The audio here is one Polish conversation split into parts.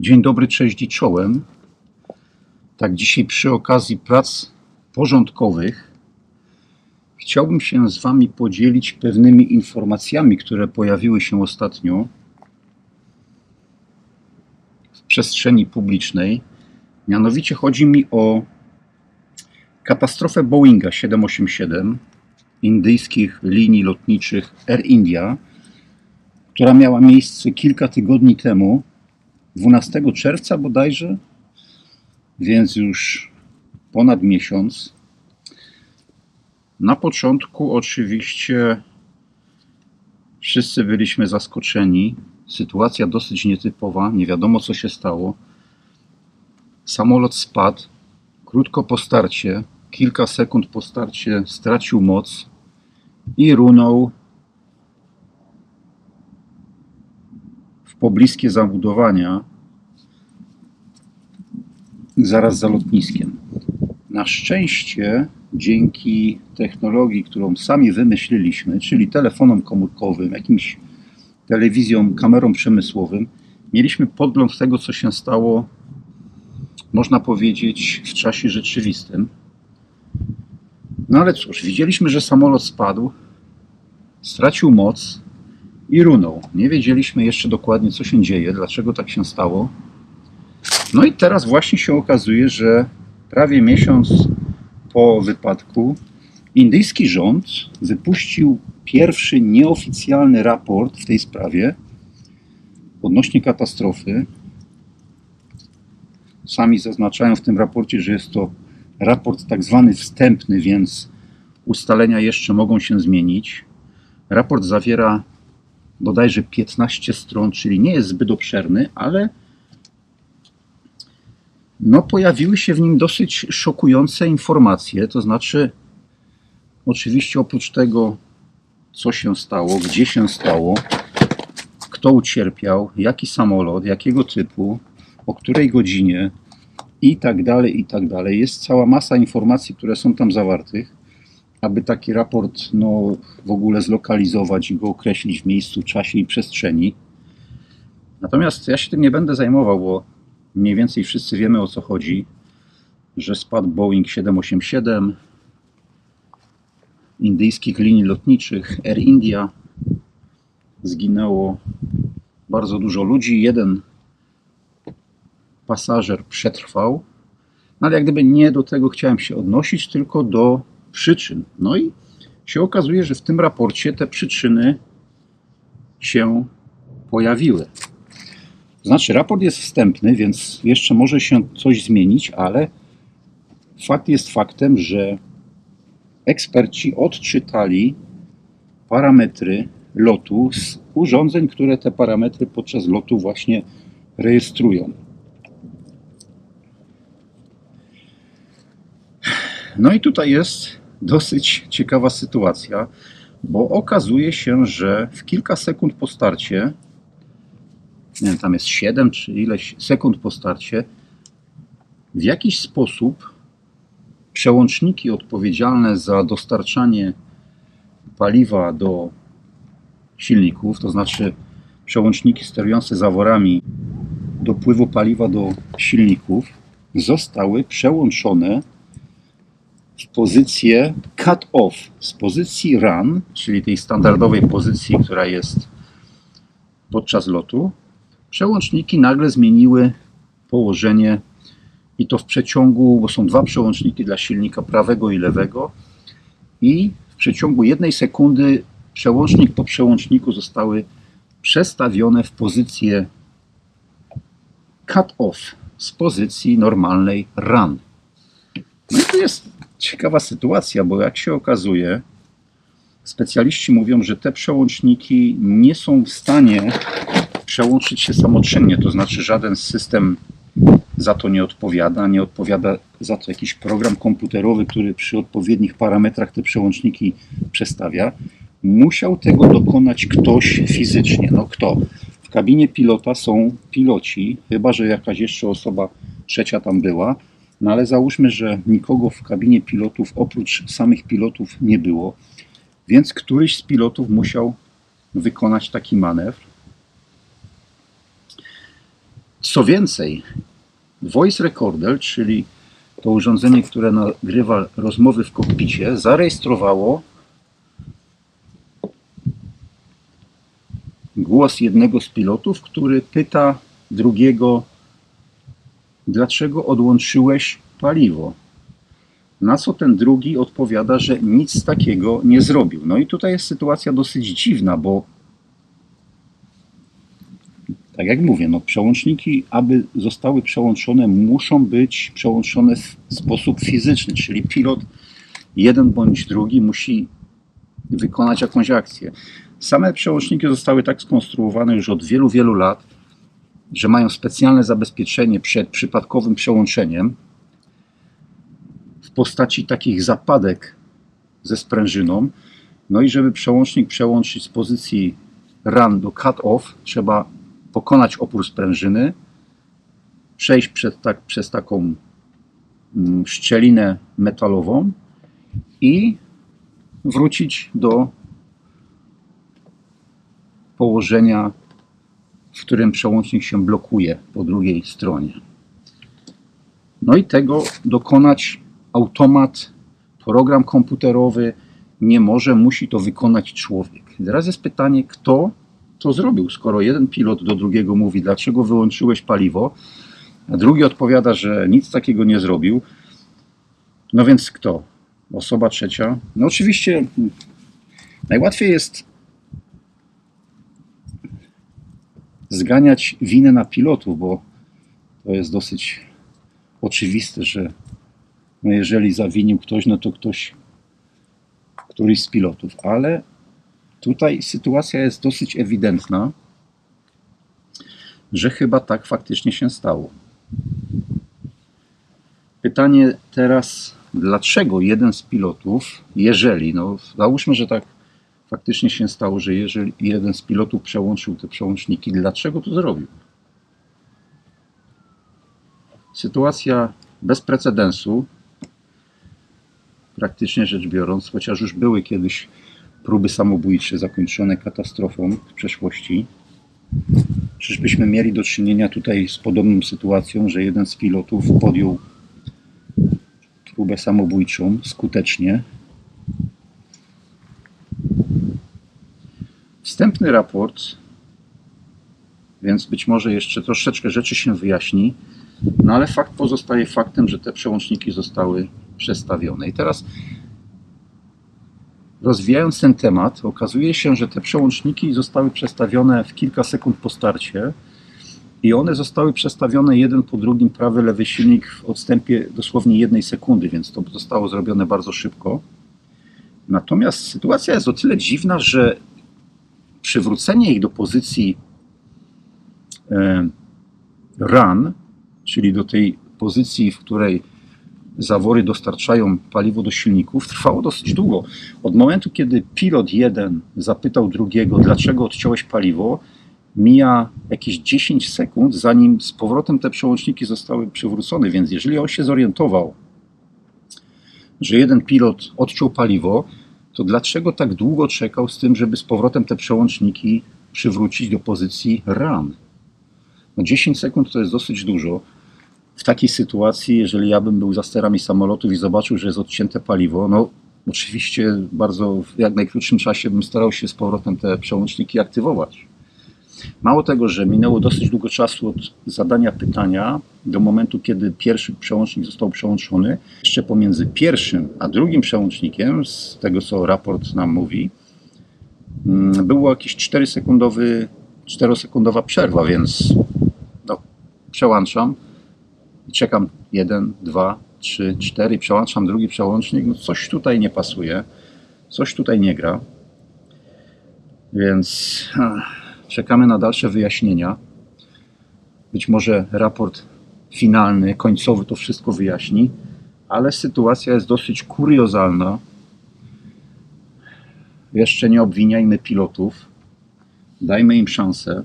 Dzień dobry, cześć i czołem. Tak, dzisiaj przy okazji prac porządkowych chciałbym się z Wami podzielić pewnymi informacjami, które pojawiły się ostatnio w przestrzeni publicznej. Mianowicie chodzi mi o katastrofę Boeinga 787 indyjskich linii lotniczych Air India, która miała miejsce kilka tygodni temu 12 czerwca bodajże, więc już ponad miesiąc. Na początku oczywiście wszyscy byliśmy zaskoczeni. Sytuacja dosyć nietypowa, nie wiadomo co się stało. Samolot spadł krótko po starcie, kilka sekund po starcie stracił moc i runął pobliskie zabudowania zaraz za lotniskiem. Na szczęście, dzięki technologii, którą sami wymyśliliśmy, czyli telefonom komórkowym, jakimś telewizjom, kamerom przemysłowym, mieliśmy podgląd tego, co się stało, można powiedzieć, w czasie rzeczywistym. No ale cóż, widzieliśmy, że samolot spadł, stracił moc i runął. Nie wiedzieliśmy jeszcze dokładnie, co się dzieje, dlaczego tak się stało. No i teraz właśnie się okazuje, że prawie miesiąc po wypadku indyjski rząd wypuścił pierwszy nieoficjalny raport w tej sprawie odnośnie katastrofy. Sami zaznaczają w tym raporcie, że jest to raport tak zwany wstępny, więc ustalenia jeszcze mogą się zmienić. Raport zawiera bodajże 15 stron, czyli nie jest zbyt obszerny, ale no, pojawiły się w nim dosyć szokujące informacje. To znaczy, oczywiście oprócz tego, co się stało, gdzie się stało, kto ucierpiał, jaki samolot, jakiego typu, o której godzinie i tak dalej, i tak dalej. Jest cała masa informacji, które są tam zawartych. Aby taki raport no, w ogóle zlokalizować i go określić w miejscu, czasie i przestrzeni. Natomiast ja się tym nie będę zajmował, bo mniej więcej wszyscy wiemy o co chodzi, że spadł Boeing 787 indyjskich linii lotniczych Air India. Zginęło bardzo dużo ludzi. Jeden pasażer przetrwał, no ale jak gdyby nie do tego chciałem się odnosić, tylko do przyczyn. No i się okazuje, że w tym raporcie te przyczyny się pojawiły. Znaczy, raport jest wstępny, więc jeszcze może się coś zmienić, ale fakt jest faktem, że eksperci odczytali parametry lotu z urządzeń, które te parametry podczas lotu właśnie rejestrują. No i tutaj jest dosyć ciekawa sytuacja, bo okazuje się, że w kilka sekund po starcie nie wiem, tam jest 7 czy ileś sekund po starcie, w jakiś sposób przełączniki odpowiedzialne za dostarczanie paliwa do silników, to znaczy przełączniki sterujące zaworami dopływu paliwa do silników, zostały przełączone w pozycję cut off z pozycji run, czyli tej standardowej pozycji, która jest podczas lotu, Przełączniki nagle zmieniły położenie i to w przeciągu, bo są dwa przełączniki dla silnika prawego i lewego i w przeciągu jednej sekundy przełącznik po przełączniku zostały przestawione w pozycję cut off z pozycji normalnej run. No i to jest ciekawa sytuacja, bo jak się okazuje, specjaliści mówią, że te przełączniki nie są w stanie przełączyć się samoczynnie, to znaczy żaden system za to nie odpowiada, nie odpowiada za to jakiś program komputerowy, który przy odpowiednich parametrach te przełączniki przestawia. Musiał tego dokonać ktoś fizycznie. No kto? W kabinie pilota są piloci, chyba że jakaś jeszcze osoba trzecia tam była, no ale załóżmy, że nikogo w kabinie pilotów oprócz samych pilotów nie było, więc któryś z pilotów musiał wykonać taki manewr. Co więcej, Voice Recorder, czyli to urządzenie, które nagrywa rozmowy w kokpicie, zarejestrowało głos jednego z pilotów, który pyta drugiego, dlaczego odłączyłeś paliwo? Na co ten drugi odpowiada, że nic takiego nie zrobił. No i tutaj jest sytuacja dosyć dziwna, bo tak jak mówię, no przełączniki, aby zostały przełączone, muszą być przełączone w sposób fizyczny, czyli pilot jeden bądź drugi musi wykonać jakąś akcję. Same przełączniki zostały tak skonstruowane już od wielu, wielu lat, że mają specjalne zabezpieczenie przed przypadkowym przełączeniem w postaci takich zapadek ze sprężyną. No i żeby przełącznik przełączyć z pozycji run do cut off, trzeba pokonać opór sprężyny, przejść przed, tak, przez taką mm, szczelinę metalową i wrócić do położenia, w którym przełącznik się blokuje po drugiej stronie. No i tego dokonać automat, program komputerowy nie może, musi to wykonać człowiek. Teraz jest pytanie, kto to zrobił, skoro jeden pilot do drugiego mówi, dlaczego wyłączyłeś paliwo, a drugi odpowiada, że nic takiego nie zrobił. No więc kto? Osoba trzecia? No oczywiście najłatwiej jest zganiać winę na pilotów, bo to jest dosyć oczywiste, że no jeżeli zawinił ktoś, no to ktoś, któryś z pilotów, ale tutaj sytuacja jest dosyć ewidentna, że chyba tak faktycznie się stało. Pytanie teraz, dlaczego jeden z pilotów, jeżeli, no załóżmy, że tak faktycznie się stało, że jeżeli jeden z pilotów przełączył te przełączniki, dlaczego to zrobił? Sytuacja bez precedensu, praktycznie rzecz biorąc, chociaż już były kiedyś próby samobójcze zakończone katastrofą w przeszłości. Czyżbyśmy mieli do czynienia tutaj z podobną sytuacją, że jeden z pilotów podjął próbę samobójczą skutecznie. Wstępny raport, więc być może jeszcze troszeczkę rzeczy się wyjaśni, no ale fakt pozostaje faktem, że te przełączniki zostały przestawione. I teraz rozwijając ten temat, okazuje się, że te przełączniki zostały przestawione w kilka sekund po starcie i one zostały przestawione jeden po drugim, prawy, lewy silnik w odstępie dosłownie jednej sekundy, więc to zostało zrobione bardzo szybko. Natomiast sytuacja jest o tyle dziwna, że przywrócenie ich do pozycji e, run, czyli do tej pozycji, w której zawory dostarczają paliwo do silników, trwało dosyć długo. Od momentu, kiedy pilot jeden zapytał drugiego, dlaczego odciąłeś paliwo, mija jakieś 10 sekund, zanim z powrotem te przełączniki zostały przywrócone. Więc jeżeli on się zorientował, że jeden pilot odciął paliwo, to dlaczego tak długo czekał z tym, żeby z powrotem te przełączniki przywrócić do pozycji run? No 10 sekund to jest dosyć dużo w takiej sytuacji, jeżeli ja bym był za sterami samolotów i zobaczył, że jest odcięte paliwo, no oczywiście bardzo w jak najkrótszym czasie bym starał się z powrotem te przełączniki aktywować. Mało tego, że minęło dosyć długo czasu od zadania pytania do momentu, kiedy pierwszy przełącznik został przełączony, jeszcze pomiędzy pierwszym a drugim przełącznikiem, z tego co raport nam mówi, mm, było jakieś 4-sekundowy, 4-sekundowa przerwa, więc no, przełączam i czekam jeden, dwa, trzy, cztery, przełączam drugi przełącznik, no coś tutaj nie pasuje, coś tutaj nie gra. Więc czekamy na dalsze wyjaśnienia. Być może raport finalny, końcowy to wszystko wyjaśni, ale sytuacja jest dosyć kuriozalna. Jeszcze nie obwiniajmy pilotów, dajmy im szansę.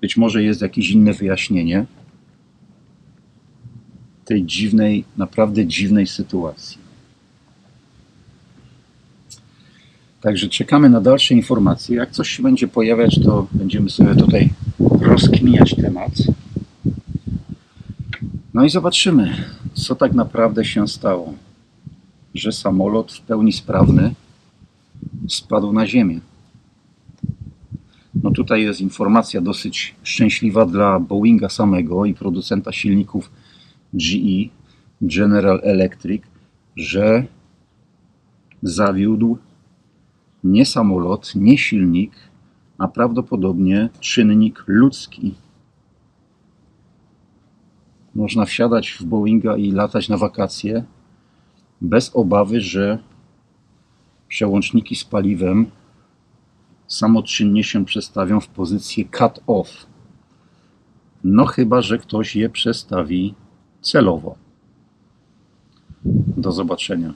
Być może jest jakieś inne wyjaśnienie tej dziwnej, naprawdę dziwnej sytuacji. Także czekamy na dalsze informacje. Jak coś się będzie pojawiać, to będziemy sobie tutaj rozkminiać temat. No i zobaczymy, co tak naprawdę się stało, że samolot w pełni sprawny spadł na ziemię. No tutaj jest informacja dosyć szczęśliwa dla Boeinga samego i producenta silników GE, General Electric, że zawiódł nie samolot, nie silnik, a prawdopodobnie czynnik ludzki. Można wsiadać w Boeinga i latać na wakacje bez obawy, że przełączniki z paliwem samoczynnie się przestawią w pozycję cut off. No chyba, że ktoś je przestawi celowo. Do zobaczenia.